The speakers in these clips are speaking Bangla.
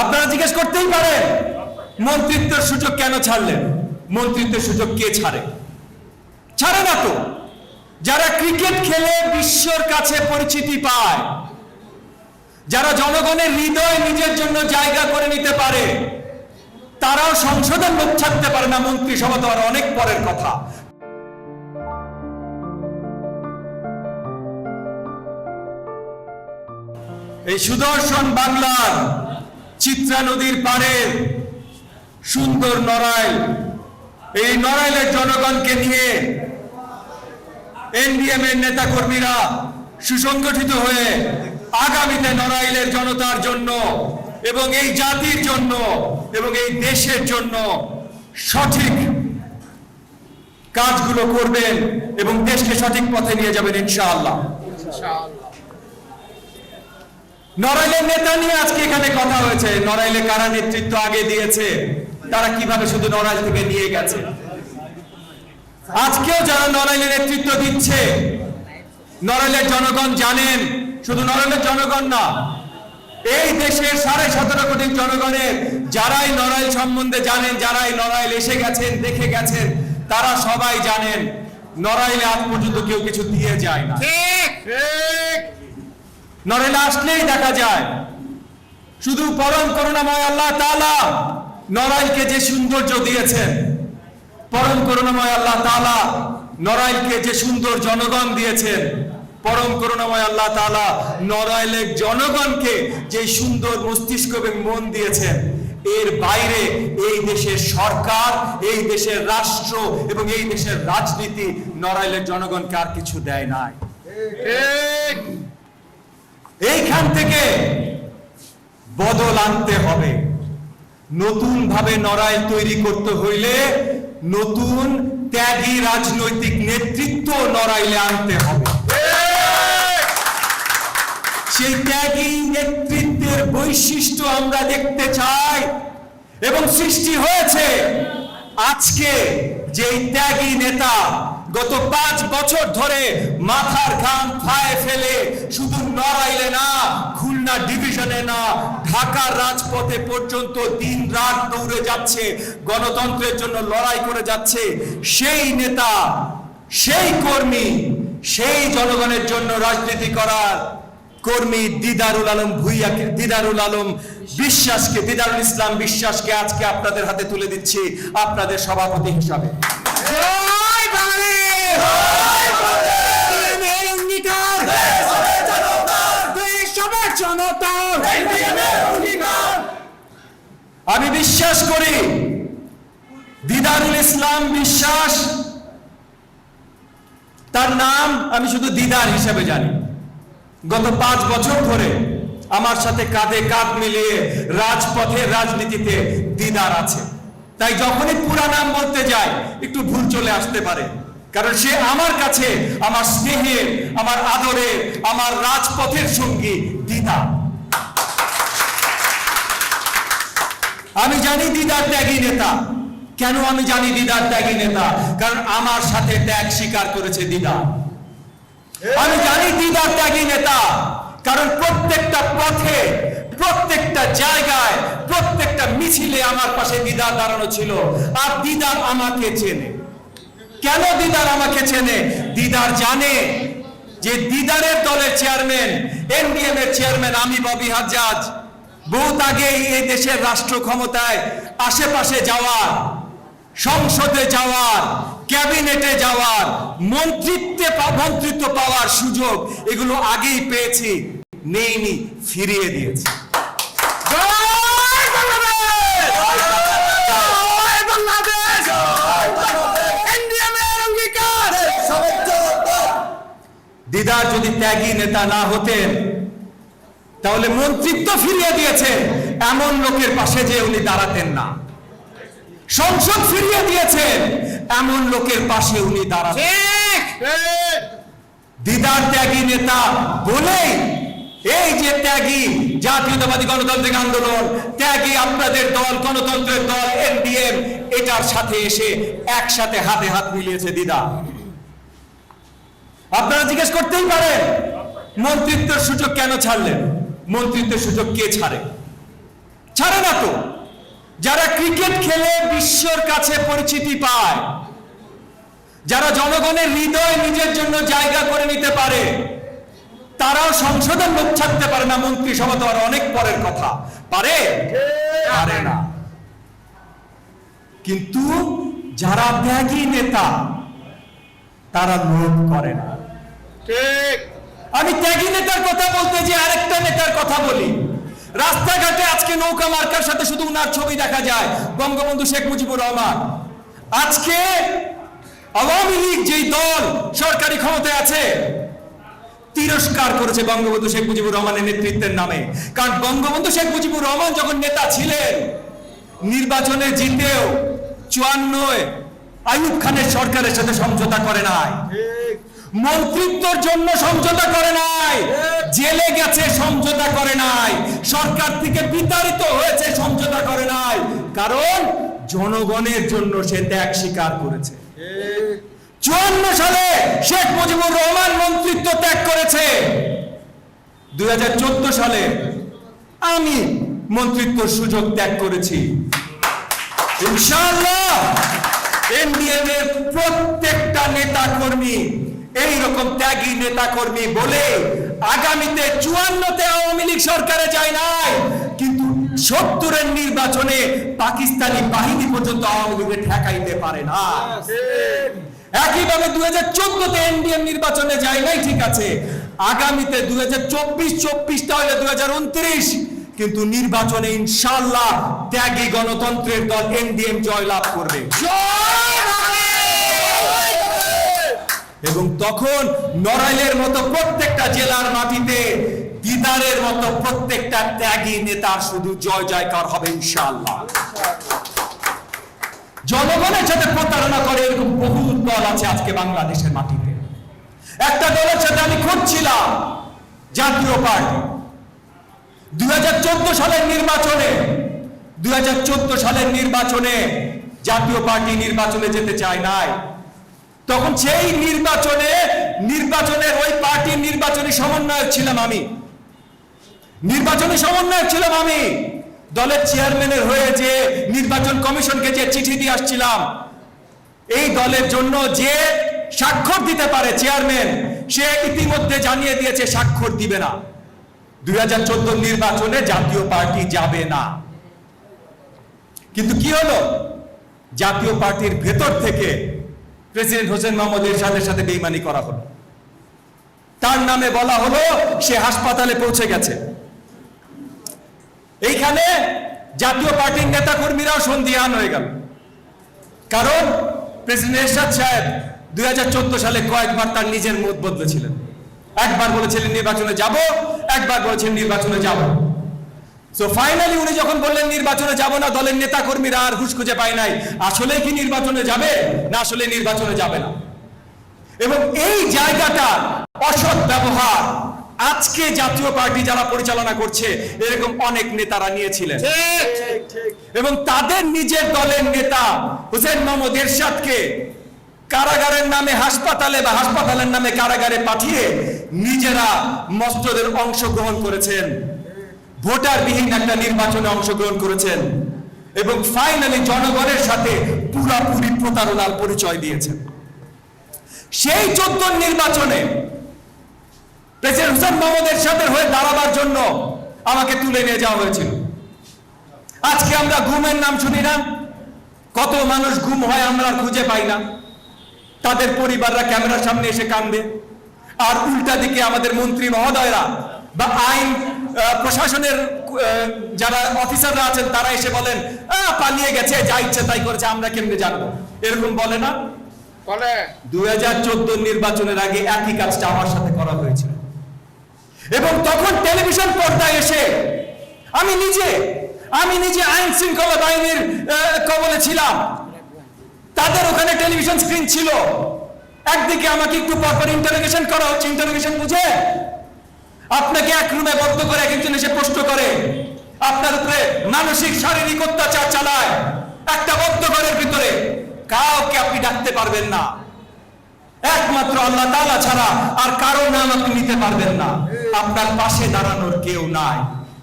আপনারা জিজ্ঞেস করতেই পারেন, মন্ত্রিত্বের সুযোগ কেন ছাড়লেন? মন্ত্রিত্বের সুযোগ কে ছাড়ে? ছাড়ে না তো। যারা ক্রিকেট খেলে বিশ্বর কাছে পরিচিতি পায়, যারা জনগণের হৃদয় নিজের জন্য জায়গা করে নিতে পারে, তারাও সংশোধন লোক ছাড়তে পারে না মন্ত্রিসভা তো আর অনেক পরের কথা। এই সুদর্শন বাংলার চিত্রা নদীর পাড়ে সুন্দর নড়াইল। এই নড়াইলের জনগণকে নিয়ে এনডিএম এর নেতা কর্মীরা সুসংগঠিত হয়ে আগামীতে নড়াইলের জনতার জন্য এবং এই জাতির জন্য এবং এই দেশের জন্য সঠিক কাজগুলো করবেন এবং দেশকে সঠিক পথে নিয়ে যাবেন ইনশাআল্লাহ। নড়াইলের নেতা নিয়ে আজকে এখানে কথা হয়েছে। নড়াইলে কারা নেতৃত্ব আগে দিয়েছে? তারা কীভাবে শুধু নড়াইল থেকে নিয়ে গেছে? আজকেও যারা নড়াইলে নেতৃত্ব দিচ্ছে নড়াইলের জনগণ জানেন শুধু নড়াইলের জনগণ না এই দেশের সাড়ে সতেরো কোটি জনগণের যারাই নড়াইল সম্বন্ধে জানেন যারাই নড়াইল এসে গেছেন দেখে গেছেন তারা সবাই জানেন নড়াইলে আজ পর্যন্ত কেউ কিছু দিয়ে যায় না। নড়াইলে আসলেই দেখা যায়। শুধু পরম করুণাময় আল্লাহ তাআলা নড়াইলকে যে সৌন্দর্য দিয়েছেন। পরম করুণাময় আল্লাহ তাআলা নড়াইলকে যে সুন্দর জনগণ দিয়েছেন। পরম করুণাময় আল্লাহ তাআলা নড়াইলের জনগণকে যে সুন্দর মস্তিষ্ক এবং মন দিয়েছেন। এর বাইরে এই দেশের সরকার, এই দেশের রাষ্ট্র এবং এই দেশের রাজনীতি নড়াইলের জনগণকে আর কিছু দেয় নাই। এইখান থেকে বদল আনতে হবে। নতুন ভাবে নড়াইল তৈরি করতে হইলে নতুন ত্যাগী রাজনৈতিক নেতৃত্ব নড়াইলে আনতে হবে। সেই ত্যাগী নেতৃত্বের বৈশিষ্ট্য আমরা দেখতে চাই এবং সৃষ্টি হয়েছে। আজকে যেই ত্যাগী নেতা গত পাঁচ বছর ধরে মাথার ঘাম ফায়ে ফেলে শুধু নড়াইলে না, খুলনা ডিভিশনে না, ঢাকার রাজপথে পর্যন্ত দিন রাত দৌড়ে যাচ্ছে, গণতন্ত্রের জন্য লড়াই করে যাচ্ছে। সেই নেতা, সেই কর্মী, সেই জনগণের জন্য রাজনীতি করার কর্মী দিদারুল আলম ভুইয়াকে, দিদারুল আলম বিশ্বাসকে, দিদারুল ইসলাম বিশ্বাসকে আজকে আপনাদের হাতে তুলে দিচ্ছি, আপনাদের সভাপতি হিসাবে। আমি বিশ্বাস করি দিদারুল ইসলাম বিশ্বাস তার নাম আমি শুধু দিদার হিসেবে জানি। গত পাঁচ বছর ধরে আমার সাথে কাঁধে কাঁধ মিলিয়ে রাজপথে রাজনীতিতে দিদার আছে। তাই যখনই পুরা নাম বলতে যাই একটু ভুল চলে আসতে পারে। কারণ সে আমার কাছে, আমার স্নেহের, আমার আদরের, আমার রাজপথের সঙ্গী দিদা। আমি জানি দিদার ত্যাগী নেতা। কেন আমি জানি দিদার ত্যাগী নেতা? কারণ আমার সাথে ত্যাগ স্বীকার করেছে দিদা। আমি জানি দিদার ত্যাগী নেতা। কারণ প্রত্যেকটা পথে প্রত্যেকটা জায়গায়, প্রত্যেকটা মিছিলে আমার পাশে দিদার দাঁড়ানো ছিল। আর দিদার আমাকে চেনে। কেন দিদার আমাকে চেনে? দিদার জানে যে দিদারের দলের চেয়ারম্যান, এনডিএম এর চেয়ারম্যান আমি, ববি হাজ্জাজ। বহুত আগে এই দেশের রাষ্ট্র ক্ষমতায় আশেপাশে যাওয়ার, সংসদে যাওয়ার, ক্যাবিনেটে যাওয়ার, মন্ত্রিত্বে মন্ত্রিত্ব পাওয়ার সুযোগ এগুলো আগেই পেয়েছি, নেইনি, ফিরিয়ে দিয়েছি জয় বাংলাদেশ জয় বাংলাদেশ! দিদার যদি ত্যাগী নেতা না হতেন তাহলে মন্ত্রিত্ব ফিরিয়ে দিয়েছে। এমন লোকের পাশে যে উনি দাঁড়াতেন না। সংসদ ফিরিয়ে দিয়েছেন এমন লোকের পাশে উনি দাঁড়াতেন দিদার ত্যাগী নেতা বলেই এই যে ত্যাগী জাতীয়তাবাদী গণতান্ত্রিক আন্দোলন, ত্যাগী আপনাদের দল, গণতন্ত্রের দল, এনডিএম, এটার সাথে এসে একসাথে হাতে হাত মিলিয়েছে দিদা। আপনারা জিজ্ঞেস করতেই পারেন, মন্ত্রিত্বের সুযোগ কেন ছাড়লেন? মন্ত্রিত্বের সুযোগ কে ছাড়ে? ছাড়ে না তো। যারা ক্রিকেট খেলে বিশ্বর কাছে পরিচিতি পায়, যারা জনগণের হৃদয় নিজের জন্য জায়গা করে নিতে পারে তারাও সংশোধন লোক ছাড়তে পারে না মন্ত্রিসভা তো আর অনেক পরের কথা। পারে? পারে না। কিন্তু যারা ত্যাগী নেতা তারা লোভ করে না। ঠিক। আমি ত্যাগী নেতার কথা বলতে যে আরেকটা নেতার কথা বলি। রাস্তাঘাটে আজকে নৌকা মার্কার সাথে শুধু উনার ছবি দেখা যায় বঙ্গবন্ধু শেখ মুজিবুর রহমান। আজকে আওয়ামী লীগ যেই দল সরকারি ক্ষমতায় আছে তিরস্কার করেছে বঙ্গবন্ধু শেখ মুজিবুর রহমানের নেতৃত্বের নামে। কারণ বঙ্গবন্ধু শেখ মুজিবুর রহমান যখন নেতা ছিলেন, নির্বাচনে জিতেও চুয়ান্নয় আইয়ুব খানের সরকারের সাথে সমঝোতা করে নাই। মন্ত্রিত্বর জন্য সমঝোতা করে নাই। জেলে গেছে, সমঝোতা করে নাই। সরকার থেকে বিতাড়িত হয়েছে, সমঝোতা করে নাই। কারণ জনগণের জন্য সে ত্যাগ স্বীকার করেছে। চুয়ান্ন সালে শেখ মুজিবুর রহমান মন্ত্রিত্ব ত্যাগ করেছে। দুই হাজার চোদ্দ সালে আমি মন্ত্রিত্বর সুযোগ ত্যাগ করেছি। এর প্রত্যেকটা নেতা কর্মী এইরকম ত্যাগী নেতা কর্মী বলে আগামীতে চুয়ান্নতে আওয়ামী লীগ সরকারে যায় নাই। কিন্তু সত্তরের নির্বাচনে পাকিস্তানি বাহিনী পর্যন্ত আওয়ামী লীগের ঠেকাইতে পারে না। একইভাবে দুই হাজার চোদ্দতে এনডিএম নির্বাচনে যায় নাই, ঠিক আছে। আগামীতে দুই হাজার চব্বিশ চব্বিশ তাহলে দুই হাজার উনত্রিশ। কিন্তু নির্বাচনে ইনশাল্লাহ ত্যাগী গণতন্ত্রের দল এনডিএম জয়লাভ করবে। এবং তখন নড়াইলের মতো প্রত্যেকটা জেলার মাটিতে দিদারের মতো প্রত্যেকটা ত্যাগী নেতার শুধু জয় জয়কার হবে ইনশাল্লাহ জনগণের সাথে প্রতারণা করে এরকম আছে আজকে বাংলাদেশের মাটিতে। একটা দলের সাথে আমি খুঁজছিলাম জাতীয় পার্টি। দুই সালের নির্বাচনে, দুই সালের নির্বাচনে জাতীয় পার্টি নির্বাচনে যেতে চায় নাই। তখন সেই নির্বাচনে, নির্বাচনের ওই পার্টির নির্বাচনী সমন্বয়ক ছিলাম আমি। নির্বাচনী সমন্বয়ক ছিলাম আমি। দলের চেয়ারম্যানের হয়ে যে নির্বাচন কমিশনকে যে চিঠি দিয়ে আসছিলাম এই দলের জন্য যে স্বাক্ষর দিতে পারে চেয়ারম্যান, সে ইতিমধ্যে জানিয়ে দিয়েছে স্বাক্ষর দিবে না। দুই হাজার চোদ্দ নির্বাচনে জাতীয় পার্টি যাবে না। কিন্তু কি হলো? জাতীয় পার্টির ভেতর থেকে প্রেসিডেন্ট হোসেন মোহাম্মদ এরশাদের সাথে বেইমানি করা হলো। তার নামে বলা হলো সে হাসপাতালে পৌঁছে গেছে। এইখানে জাতীয় পার্টির নেতা কর্মীরাও সন্ধিহান হয়ে গেল। কারণ প্রেসিডেন্ট এরশাদ সাহেব দুই সালে কয়েকবার তার নিজের মত বদলেছিলেন। একবার বলেছিলেন নির্বাচনে যাব, একবার বলেছিলেন নির্বাচনে যাব। সো ফাইনালি উনি যখন বললেন নির্বাচনে যাব না, দলের নেতা কর্মীরা আর হুশ খুঁজে পায় নাই আসলে কি নির্বাচনে যাবে না আসলে নির্বাচনে যাবে না। এবং এই জায়গাটা অসৎ ব্যবহার। আজকে জাতীয় পার্টি যারা পরিচালনা করছে এরকম অনেক নেতারা নিয়েছিলেন। এবং তাদের নিজের দলের নেতা হুসেন মোহাম্মদ এরশাদকে কারাগারের নামে হাসপাতালে বা হাসপাতালের নামে কারাগারে পাঠিয়ে নিজেরা মসজিদের অংশগ্রহণ করেছেন। ভোটারবিহীন একটা নির্বাচনে অংশগ্রহণ করেছেন এবং ফাইনালি জনগণের সাথে পুরাপুরি প্রতারণার পরিচয় দিয়েছেন। সেই চোদ্দ নির্বাচনে প্রেসিডেন্ট হুসেন মোহাম্মদ এরশাদের হয়ে দাঁড়াবার জন্য আমাকে তুলে নিয়ে যাওয়া হয়েছিল। আজকে আমরা ঘুমের নাম শুনি না। কত মানুষ ঘুম হয় আমরা খুঁজে পাই না। তাদের পরিবাররা ক্যামেরার সামনে এসে কান্দে আর উল্টা দিকে আমাদের মন্ত্রী মহোদয়রা বা আইন প্রশাসনের যারা অফিসাররা আছেন তারা এসে বলেন "আহ, পালিয়ে গেছে যা ইচ্ছে তাই করেছে আমরা কেমনে জানব। এরকম বলে না? বলে। দুই হাজার চোদ্দ নির্বাচনের আগে একই কাজটা আমার সাথে করা হয়েছিল। এবং তখন টেলিভিশন পর্দায় এসে আমি নিজে আমি নিজে আইন শৃঙ্খলা বাহিনীর কবলে ছিলাম। তাদের ওখানে টেলিভিশন স্ক্রিন ছিল। একদিকে আমাকে একটু পরপর ইন্টারোগেশন করা হচ্ছে ইন্টারোগেশন বুঝে? আপনাকে এক রুমে বদ্ধ করে এক একজন এসে প্রশ্ন করে, আপনার উপরে মানসিক, শারীরিক অত্যাচার চালায়। একটা বদ্ধ ঘরের ভিতরে কাউকে আপনি ডাকতে পারবেন না। একমাত্র আল্লাহ তাআলা ছাড়া আর কারও নাম আপনি নিতে পারবেন না। আপনার পাশে দাঁড়ানোর কেউ নাই।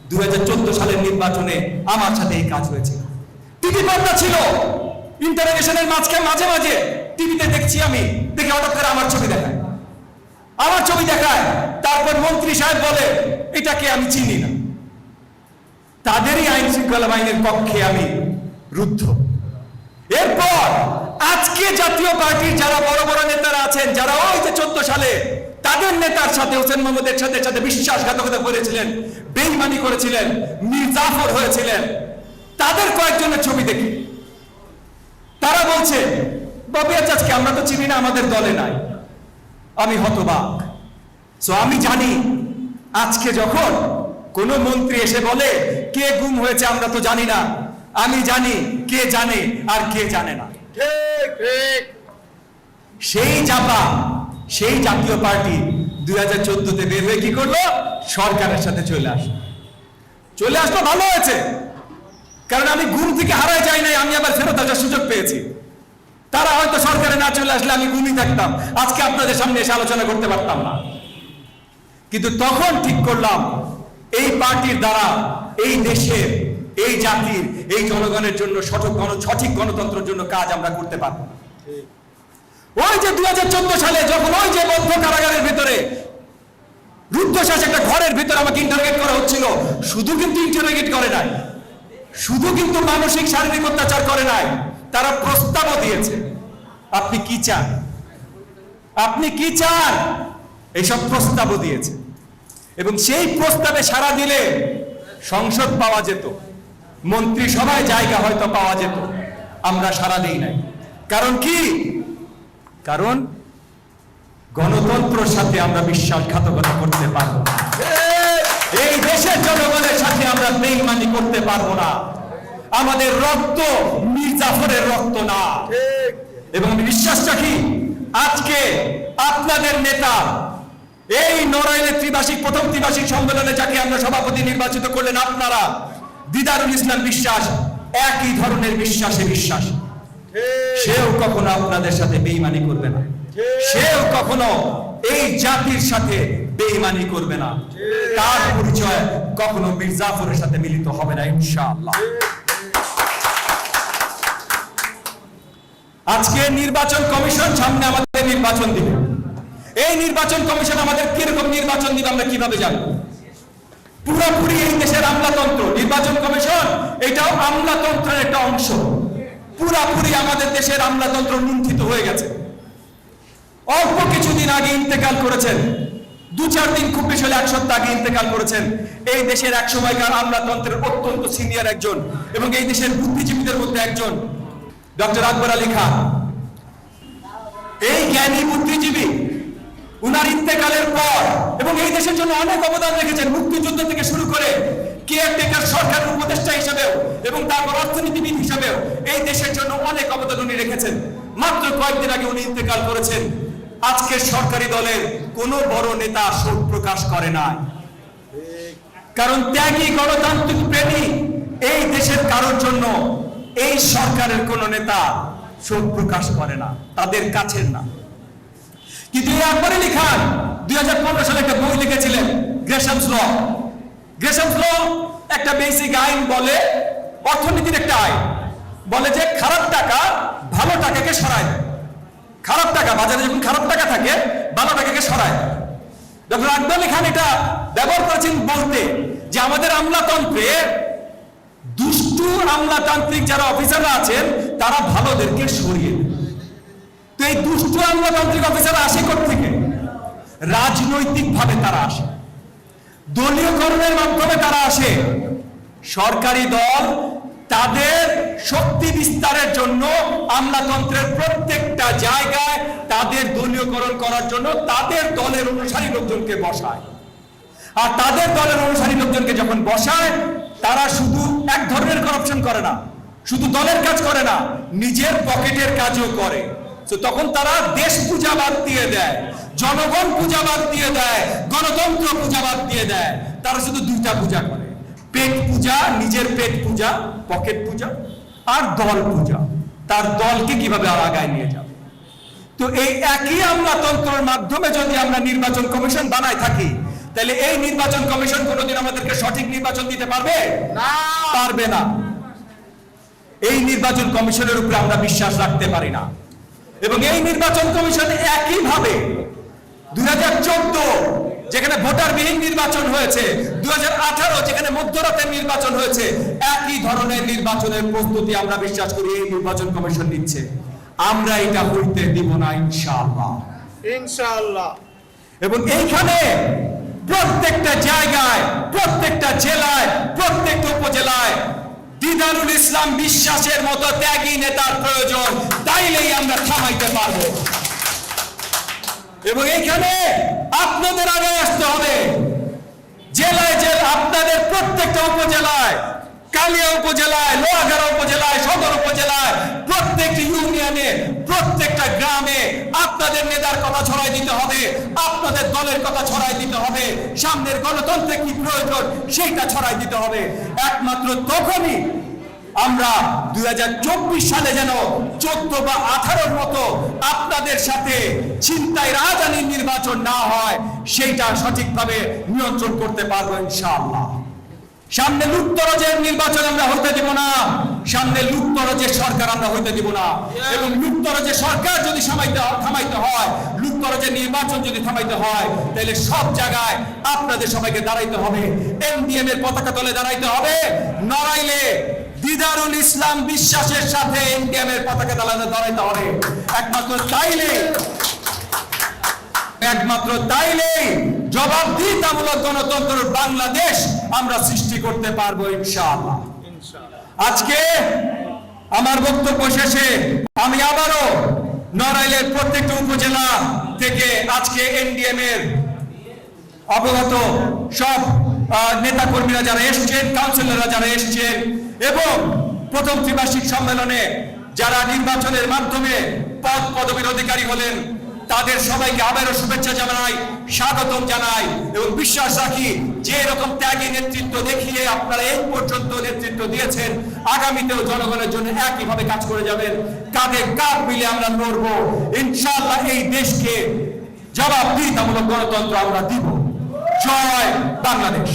দুই সালের নির্বাচনে আমার সাথে এই কাজ হয়েছে। টিভি পর্দা ছিল। ইন্টারোগেশনের মাঝখানে, মাঝে মাঝে টিভিতে দেখছি আমি। দেখে হঠাৎ করে আমার ছবি দেখায়। আমার ছবি দেখায়। তারপর মন্ত্রী সাহেব বলে, এটাকে আমি চিনি না। তাদেরই আইন শৃঙ্খলা বাহিনীর পক্ষে আমি রুদ্ধ। এরপর আজকে জাতীয় পার্টির যারা বড় বড় নেতারা আছেন, যারা ওই যে চোদ্দ সালে তাদের নেতার সাথে হোসেন মোহাম্মদের সাথে সাথে বিশ্বাসঘাতকতা করেছিলেন বেইমানি করেছিলেন মির্জাফর হয়েছিলেন। তাদের কয়েকজনের ছবি দেখি। তারা বলছে বাবু আজকে আমরা তো চিনি না আমাদের দলে নাই। আমি হতবাক। সো আমি জানি আজকে যখন কোন মন্ত্রী এসে বলে কে গুম হয়েছে আমরা তো জানি না। আমি জানি কে জানে আর কে জানে না। ঠিক ঠিক। সেই চাপা সেই জাতীয় পার্টি দুই হাজার চোদ্দতে বের হয়ে কি করল? সরকারের সাথে চলে আসলো। চলে আসলো ভালো হয়েছে। কারণ আমি ঘুম থেকে হারায় যাই নাই, আমি আবার ফেরত আসার সুযোগ পেয়েছি। তারা হয়তো সরকারে না চলে আসলে আমি ঘুমিয়ে থাকতাম। আজকে আপনাদের সামনে এসে আলোচনা করতে পারতাম না। কিন্তু তখন ঠিক করলাম, এই পার্টির দ্বারা এই দেশের এই জাতির, এই জনগণের জন্য সঠিক গণ সঠিক গণতন্ত্রের জন্য কাজ আমরা করতে পারব। ওই যে দু হাজার চোদ্দ সালে যখন ওই যে বদ্ধ কারাগারের ভিতরে রুদ্ধশ্বাস একটা ঘরের ভিতরে আমাকে ইন্টারগেট করা হচ্ছিল, শুধু কিন্তু ইন্টারোগেট করে নাই, শুধু কিন্তু মানসিক শারীরিক অত্যাচার করে নাই, তারা প্রস্তাবও দিয়েছে। আপনি কি চান? আপনি কি চান? এইসব প্রস্তাবও দিয়েছে। এবং সেই প্রস্তাবে সারা দিলে সংসদ পাওয়া যেত, মন্ত্রিসভায় জায়গা হয়তো পাওয়া যেত, আমরা সারা দিই নাই। কারণ কি? কারণ গণতন্ত্রের সাথে আমরা বিশ্বাসঘাতকতা করতে পারব না। এই দেশের জনগণের সাথে আমরা বেইমানি করতে পারব না। আমাদের রক্ত মির্জাফরের রক্ত না। এবং আমি বিশ্বাস রাখি, আজকে আপনাদের নেতা এই নড়াইলের ত্রিবাসিক প্রথম ত্রিবার্ষিক সম্মেলনে যাকে আমরা সভাপতি নির্বাচিত করলেন আপনারা, দিদারুল ইসলাম বিশ্বাস, একই ধরনের বিশ্বাসে বিশ্বাস। সেও কখনো আপনাদের সাথে বেইমানি করবে না। সেও কখনো এই জাতির সাথে বেইমানি করবে না। তার পরিচয় কখনো মির্জাফরের সাথে মিলিত হবে না ইনশাআল্লাহ। আজকে নির্বাচন কমিশন সামনে আমাদের নির্বাচন দিবে। এই নির্বাচন কমিশন আমাদের কীরকম নির্বাচন দিবে আমরা কীভাবে জানব? পুরোপুরি এই দেশের আমলাতন্ত্র। নির্বাচন কমিশন এটাও আমলাতন্ত্রের একটা অংশ। পুরাপুরি আমাদের দেশের আমলাতন্ত্র লুণ্ঠিত হয়ে গেছে। অল্প কিছুদিন আগে ইন্তেকাল করেছেন। দু চার দিন খুব বেশি হলে এক সপ্তাহ আগে ইন্তেকাল করেছেন। এই দেশের এক সময়কার আমলাতন্ত্রের অত্যন্ত সিনিয়র একজন এবং এই দেশের বুদ্ধিজীবীদের মধ্যে একজন ডক্টর আকবর আলী খান। এই জ্ঞানী বুদ্ধিজীবী, উনার ইন্তেকালের পর এবং এই দেশের জন্য অনেক অবদান রেখেছেন। মুক্তিযুদ্ধ থেকে শুরু করে কেয়ারটেকার সরকার উপদেষ্টা হিসেবেও এবং তারপর অর্থনীতিবিদ হিসেবেও এই দেশের জন্য অনেক অবদান উনি রেখেছেন। মাত্র কয়েকদিন আগে উনি ইন্তেকাল করেছেন। আজকের সরকারি দলের কোনো বড় নেতা শোক প্রকাশ করে না কারণ ত্যাগী গণতান্ত্রিক প্রেমী এই দেশের কারোর জন্য এই সরকারের কোন নেতা শোক প্রকাশ করে না, তাদের কাছের না। কিন্তু এই আকবর আলী খান দুই সালে একটা বই লিখেছিলেন গ্রেশনস ল। গ্রেশনস ল একটা বেসিক আইন বলে, অর্থনীতির একটা আইন। বলে যে খারাপ টাকা ভালো টাকাকে সরায়। খারাপ টাকা, বাজারে যখন খারাপ টাকা থাকে, ভালো টাকাকে সরায়। ডক্টর আকবর আলী খান এটা ব্যবহার করেছেন বলতে যে আমাদের আমলাতন্ত্রে দুষ্টু আমলাতান্ত্রিক যারা অফিসাররা আছেন, তারা ভালোদেরকে সরিয়ে তো এই দুষ্টু আমলাতান্ত্রিক অফিসাররা আসে থেকে রাজনৈতিক ভাবে তারা আসে। দলীয়করণের মাধ্যমে তারা আসে? সরকারি দল তাদের শক্তি বিস্তারের জন্য আমলাতন্ত্রের প্রত্যেকটা জায়গায় তাদের দলীয়করণ করার জন্য তাদের দলের অনুসারী লোকজনকে বসায়। আর তাদের দলের অনুসারী লোকজনকে যখন বসায়, তারা শুধু এক ধরনের করাপশন করে না, শুধু দলের কাজ করে না, নিজের পকেটের কাজও করে। তো তখন তারা দেশ পূজা বাদ দিয়ে দেয়, জনগণ পূজা বাদ দিয়ে দেয়, গণতন্ত্র পূজা বাদ দিয়ে দেয়। তারা শুধু দুইটা পূজা করে। পেট পূজা নিজের পেট পূজা পকেট পূজা আর দল পূজা। তার দলকে কীভাবে আগায় নিয়ে যাবে? তো এই একই আমলাতন্ত্রের মাধ্যমে যদি আমরা নির্বাচন কমিশন বানাই থাকি তাহলে এই নির্বাচন কমিশন কোনোদিন আমাদেরকে সঠিক নির্বাচন দিতে পারবে? না। পারবে না। এই নির্বাচন কমিশনের উপরে আমরা বিশ্বাস রাখতে পারি না। এবং এই নির্বাচন কমিশন একইভাবে দুই হাজার চোদ্দ যেখানে ভোটারবিহীন নির্বাচন হয়েছে দুই হাজার আঠারো যেখানে মধ্যরাতের নির্বাচন হয়েছে একই ধরনের নির্বাচনের প্রস্তুতি আমরা বিশ্বাস করি এই নির্বাচন কমিশন নিচ্ছে। আমরা এটা হইতে দিব না ইনশাআল্লাহ। ইনশাআল্লাহ। এবং এইখানে প্রত্যেকটা জায়গায় প্রত্যেকটা জেলায় প্রত্যেকটা উপজেলায় দিদারুল ইসলাম বিশ্বাসের মতো ত্যাগী নেতার প্রয়োজন তাইলেই আমরা থামাইতে পারব। এবং এইখানে আপনাদের আগে আসতে হবে। জেলায় জেলা আপনাদের প্রত্যেকটা উপজেলায়, কালিয়া উপজেলায়, লোহাগাড়া উপজেলায়, সদর উপজেলায় প্রত্যেকটি ইউনিয়নে, প্রত্যেকটা গ্রামে আপনাদের নেতার কথা ছড়াই দিতে হবে, আপনাদের দলের কথা ছড়াই দিতে হবে, সামনের গণতন্ত্রে কি প্রয়োজন সেইটা ছড়াই দিতে হবে। একমাত্র তখনই আমরা দুই হাজার চব্বিশ সালে যেন চোদ্দ বা আঠারোর মতো আপনাদের সাথে চিন্তায় রাজধানীর নির্বাচন না হয়, সেইটা সঠিকভাবে নিয়ন্ত্রণ করতে পারব ইনশাআল্লাহ। সামনে লুপ্তরাজের নির্বাচন আমরা হইতে দিব না, সামনে লুপ্তরাজের সরকার আমরা হইতে দিব না। এবং লুপ্তরাজের সরকার যদি থামাইতে থামাইতে হয় লুপ্তরাজের নির্বাচন যদি থামাইতে হয়, তাহলে সব জায়গায় আপনাদের সবাইকে দাঁড়াইতে হবে এমডিএম এর পতাকা তলে দাঁড়াইতে হবে, নড়াইলে দিদারুল ইসলাম বিশ্বাসের সাথে এমডিএম এর পতাকা তলে দাঁড়াইতে হবে একমাত্র তাইলে একমাত্র তাইলেই জবাবদিহিতামূলক গণতন্ত্র বাংলাদেশ আমরা সৃষ্টি করতে পারব ইনশাআল্লাহ। আজকে আমার বক্তব্য শেষে আমি আবারও নড়াইলের প্রত্যেকটা উপজেলা থেকে আজকে এনডিএম এর অবগত সব নেতা কর্মীরা যারা এসছেন কাউন্সিলররা যারা এসছেন এবং প্রথম ত্রিবার্ষিক সম্মেলনে যারা নির্বাচনের মাধ্যমে পদ পদবীর অধিকারী হলেন, তাদের সবাইকে আবারও শুভেচ্ছা জানাই, স্বাগতম জানাই এবং বিশ্বাস রাখি, যে এরকম ত্যাগী নেতৃত্ব দেখিয়ে আপনারা এই পর্যন্ত নেতৃত্ব দিয়েছেন, আগামীতেও জনগণের জন্য একইভাবে কাজ করে যাবেন। কাঁধে কাঁধ মিলে আমরা লড়বো। ইনশাআল্লাহ এই দেশকে জবাবদিহিতামূলক গণতন্ত্র আমরা দিব। জয় বাংলাদেশ।